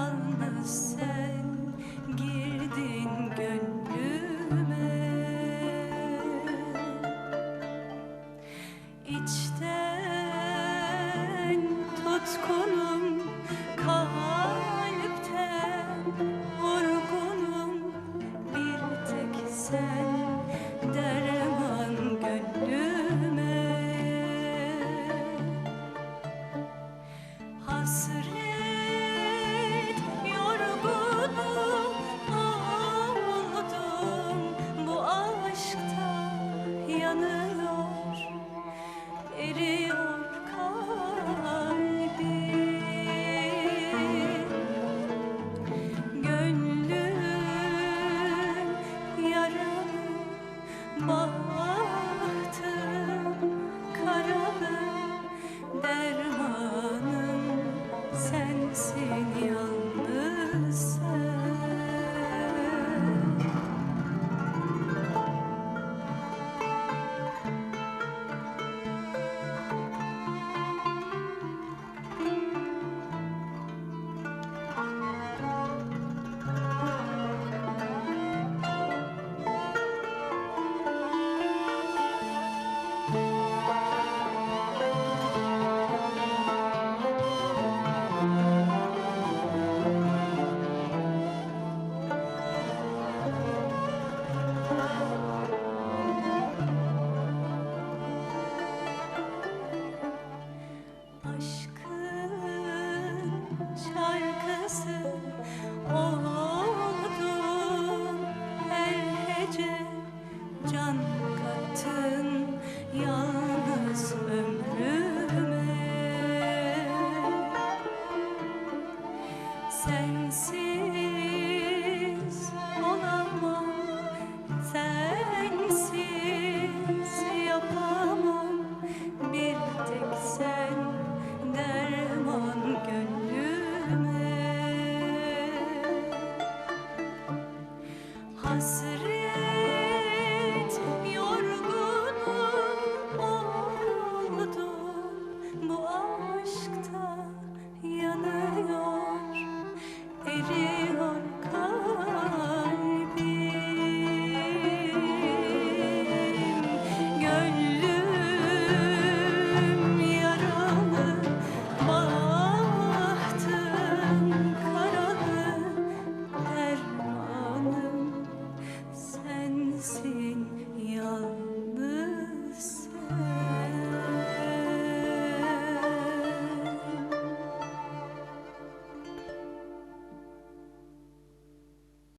yalnız sen girdin gönlüme. Dermanım sensin yalnız sen